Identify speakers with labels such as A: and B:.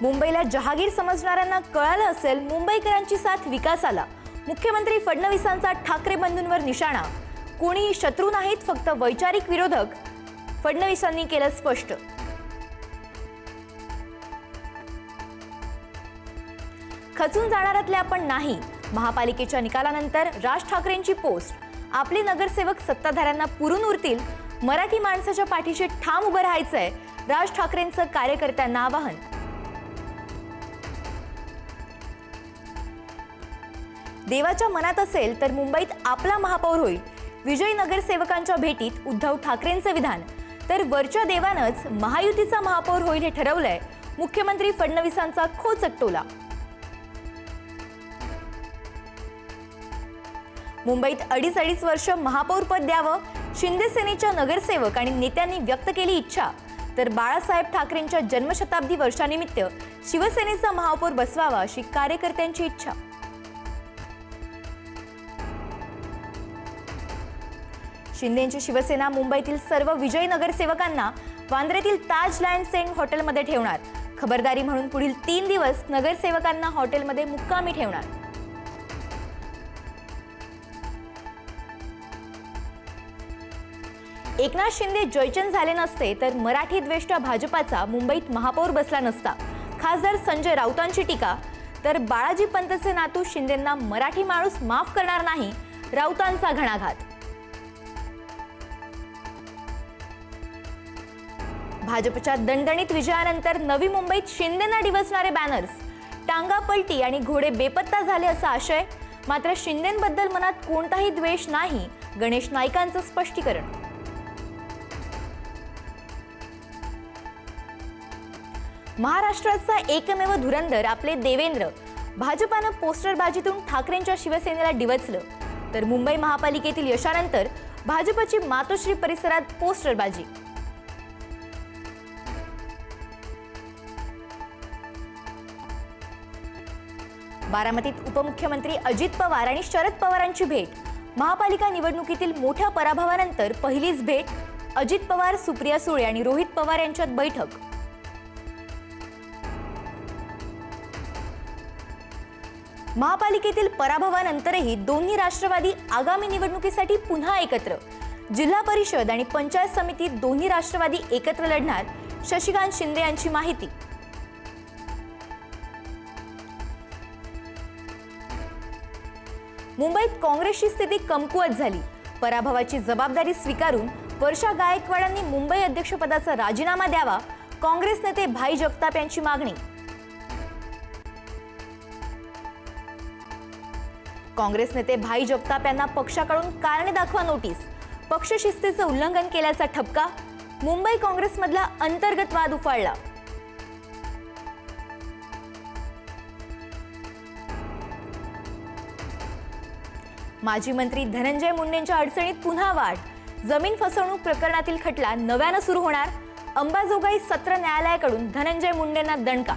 A: मुंबईला जहागीर समजणाऱ्यांना कळालं असेल मुंबईकरांची साथ विकासाला. मुख्यमंत्री फडणवीसांचा ठाकरे बंधूंवर निशाणा. कोणी शत्रू नाहीत फक्त वैचारिक विरोधक. फडणवीसांनी केलं स्पष्ट. खचून जाणारातले आपण नाही. महापालिकेच्या निकालानंतर राज ठाकरेंची पोस्ट. आपले नगरसेवक सत्ताधाऱ्यांना पुरून उरतील. मराठी माणसाच्या पाठीशी ठाम उभं राहायचंय राज ठाकरेंचं कार्यकर्त्यांना आवाहन. देवाच्या मनात असेल तर मुंबईत आपला महापौर होईल. विजयी नगरसेवकांच्या भेटीत उद्धव ठाकरेंचं विधान. तर वरच्या देवानंच महायुतीचा महापौर होईल हे ठरवलंय. मुख्यमंत्री फडणवीसांचा खोचक टोला. मुंबईत अडीच अडीच वर्ष महापौर पद द्यावं शिंदे सेनेच्या नगरसेवक आणि नेत्यांनी व्यक्त केली इच्छा. तर बाळासाहेब ठाकरेंच्या जन्मशताब्दी वर्षानिमित्त शिवसेनेचा महापौर बसवावा अशी कार्यकर्त्यांची इच्छा. शिंदेंची शिवसेना मुंबईतील सर्व विजयी नगरसेवकांना वांद्रेतील ताज लँड सेंट हॉटेलमध्ये ठेवणार. खबरदारी म्हणून पुढील तीन दिवस नगरसेवकांना हॉटेलमध्ये मुक्कामी ठेवणार. एकनाथ शिंदे जयचंद झाले नसते तर मराठी द्वेष्ट भाजपाचा मुंबईत महापौर बसला नसता. खासदार संजय राऊतांची टीका तर बाळाजी पंतचे नातू शिंदेंना मराठी माणूस माफ करणार नाही राऊतांचा घणाघात. भाजपच्या दणदणीत विजयानंतर नवी मुंबईत शिंदेना डिवचणारे बॅनर्स टांगा पलटी आणि घोडे बेपत्ता झाले असा आशय. मात्र शिंदेबद्दल मनात कोणताही द्वेष नाही गणेश नाईकांचं स्पष्टीकरण. महाराष्ट्राचा एकमेव धुरंधर आपले देवेंद्र. भाजपानं पोस्टरबाजीतून ठाकरेंच्या शिवसेनेला डिवचलं. तर मुंबई महापालिकेतील यशानंतर भाजपची मातोश्री परिसरात पोस्टरबाजी बारामतीत उपमुख्यमंत्री अजित पवार आणि शरद पवारांची भेट. महापालिका निवडणुकीतील मोठ्या पराभवानंतर पहिलीच भेट अजित पवार सुप्रिया सुळे आणि रोहित पवार यांच्यात बैठक. महापालिकेतील पराभवानंतरही दोन्ही राष्ट्रवादी आगामी निवडणुकीसाठी पुन्हा एकत्र. जिल्हा परिषद आणि पंचायत समितीत दोन्ही राष्ट्रवादी एकत्र लढणार शशिकांत शिंदे यांची माहिती. मुंबईत काँग्रेसची स्थिती कमकुवत झाली. पराभवाची जबाबदारी स्वीकारून वर्षा गायकवाडांनी मुंबई अध्यक्षपदाचा राजीनामा द्यावा काँग्रेस नेते भाई जगताप यांची मागणी. काँग्रेस नेते भाई जगताप यांना पक्षाकडून कारणे दाखवा नोटीस. पक्षशिस्तीचं उल्लंघन केल्याचा ठपका मुंबई काँग्रेसमधला अंतर्गत वाद उफाळला. माजी मंत्री धनंजय मुंडेंच्या अडचणीत पुन्हा वाढ. जमीन फसवणूक प्रकरणातील खटला नव्यानं सुरू होणार. अंबाजोगाई सत्र न्यायालयाकडून धनंजय मुंडेंना दणका.